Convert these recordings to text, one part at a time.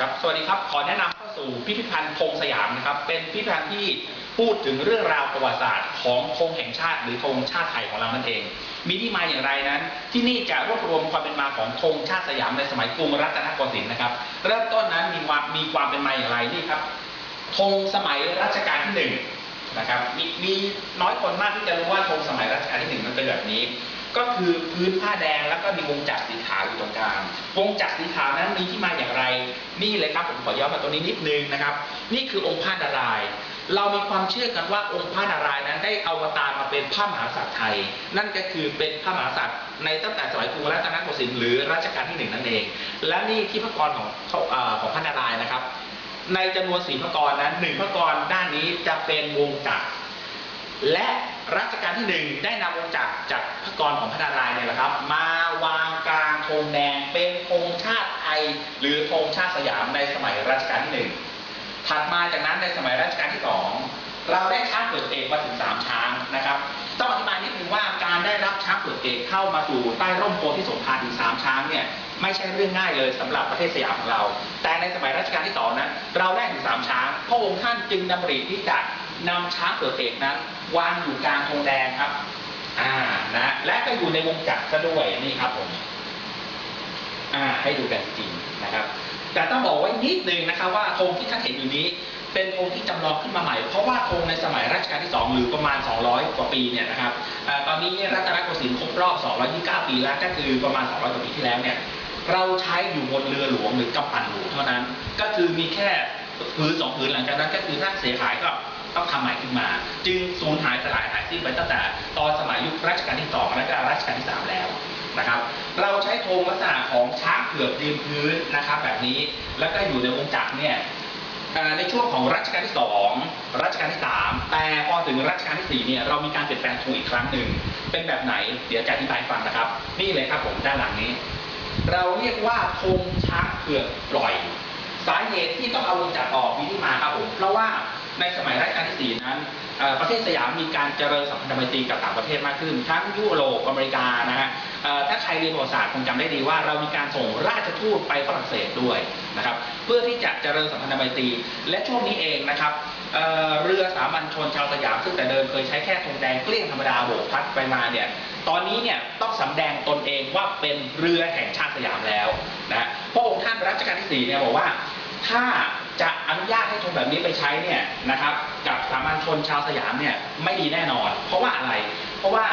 ครับสวัสดีครับ ขอแนะนำเข้าสู่พิพิธภัณฑ์ธงสยามนะครับ เป็นพิพิธภัณฑ์ที่พูดถึงเรื่องราวประวัติศาสตร์ของธงแห่งชาติ หรือธงชาติไทยของเรานั่นเอง มีที่มาอย่างไรนั้น ที่นี่จะรวบรวมความเป็นมาของธงชาติสยามในสมัยกรุงรัตนโกสินทร์นะครับ เริ่มต้นนั้นมีความมีความเป็นมาอย่างไรนี่ครับธงสมัยรัชกาลที่หนึ่งนะครับมีมีน้อยคนมากที่จะรู้ว่าธงสมัยรัชกาลที่หนึ่งมันเป็นแบบนี้ก็คือพื้นผ้าแดงแล้วก็มีวงจักรสีขาวอยู่ตรงกลาง วงจักรสีขาวนั้นมีที่มาอย่างไร เลยครับผมขอย้อนมาตรงนี้นิดนึงนะครับ นี่คือองค์พระนารายณ์เรามีความเชื่อกันว่าองค์พระนารายณ์นั้นได้เอวตารมาเป็นพระมหากษัตริย์ไทย นั่นก็คือเป็นพระมหากษัตริย์ในตั้งแต่สมัยกรุงรัตนโกสินทร์หรือรัชกาลที่หนึ่งนั่นเอง และนี่ที่พระกรของของพระนารายณ์นะครับ ในจำนวนสีพระกรนั้นหนึ่งพระกรด้านนี้จะเป็นวงจักรและรัชกาลที่หนึ่งได้นำวงจักรจากพระกรของพระนารายณ์เนี่ยแหละครับ มาวางกลางธงแดงเป็นธงชาติ ย หรือธงชาติสยามในสมัยรัชกาลที่หนึ่งถัดมาจากนั้นในสมัยรัชกาลที่สองเราได้ช้างเปลือกเอกมาถึงสามช้างนะครับ ต้องอธิบายนิดนึงว่าการได้รับช้างเปลือกเอกเข้ามาสู่ใต้ร่มโพธิสมภารถึงสามช้างเนี่ยไม่ใช่เรื่องง่ายเลยสำหรับประเทศสยามของเรา แต่ในสมัยรัชกาลที่สองนั้นเราได้ถึงสามช้าง พระองค์ท่านจึงดำริที่จะนำช้างเปลือกเอกนั้น วางอยู่กลางธงแดงครับ อ่านะและก็อยู่ในวงจักรซะด้วยนี่ครับผม ให้ดูกันจริงนะครับ แต่ต้องบอกไว้นิดนึงนะครับว่าธงที่ท่านเห็นอยู่นี้ เป็นธงที่จำลองขึ้นมาใหม่ เพราะว่าธงในสมัยรัชกาลที่ 2 หรือประมาณ 200 กว่าปีเนี่ยนะครับอตอนนี้รัตนโกสินทร์ครบรอบ 229 ปีแล้วก็คือประมาณ 200 กว่าปีที่แล้วเนี่ยเราใช้อยู่บนเรือหลวงหรือกำปั่นหลวงเท่านั้น ก็คือมีแค่ผืนสองผืนหลังจากนั้นก็คือถ้าเสียหายก็ต้องทำใหม่ขึ้นมา จึงสูญหายสลายหายสิ้นไปตั้งแต่ตอนสมัยยุครัชกาลที่สองและก็รัชกาลที่สามแล้วนะครับ เรงลักษณะของช้างเผือกยืนพื้นนะครับ แบบนี้ แล้วก็อยู่ในวงจักรเนี่ยในช่วงของรัชกาลที่ 2 รัชกาลที่ 3 แต่พอถึงรัชกาลที่ 4 เนี่ยเรามีการเปลี่ยนแปลงธงอีกครั้งหนึ่ง เป็นแบบไหน เดี๋ยวจะอธิบายฟังนะครับ นี่เลยครับผมด้านหลังนี้ เราเรียกว่าธงช้างเผือกปล่อย สาเหตุที่ต้องเอาวงจักรออกมีที่มาครับผม เพราะว่า ในสมัยรัชกาลที่ 4 นั้นประเทศสยามมีการเจริญสัมพันธไมตรีกับต่างประเทศมากขึ้น ทั้งยุโรปอเมริกานะฮะถ้าใครเรียนประวัติศาสตร์คงจำได้ดีว่าเรามีการส่งราชทูตไปฝรั่งเศสด้วยนะครับเพื่อที่จะเจริญสัมพันธไมตรี และช่วงนี้เองนะครับเเรือสามัญชนชาวสยามซึ่งแต่เดิมเคยใช้แค่ธงแดงเกลี้ยงธรรมดาโบกพัดไปมาเนี่ยตอนนี้เนี่ยต้องสำแดงตนเองว่าเป็นเรือแห่งชาติสยามแล้วนะพระองค์ท่านรัชกาลที่สี่เนี่ยบอกว่าถ้า จะอนุญาตให้ธงแบบนี้ไปใช้เนี่ยนะครับ กับสามัญชนชาวสยามเนี่ยไม่ดีแน่นอน เพราะว่าอะไร เพราะว่า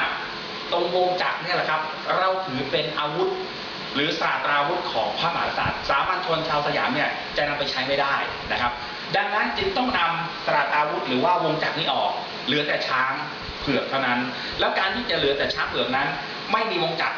ตรงวงจักรเนี่ยแหละครับ เราถือเป็นอาวุธ หรือศาสตราวุธของพระมหากษัตริย์สามัญชนชาวสยามเนี่ยจะนำไปใช้ไม่ได้นะครับ ดังนั้นจึงต้องนำศาตราวุธหรือว่าวงจักรนี้ออก เหลือแต่ช้างเผือกเท่านั้น แล้วการที่จะเหลือแต่ช้างเผือกนั้น ไม่มีวงจักร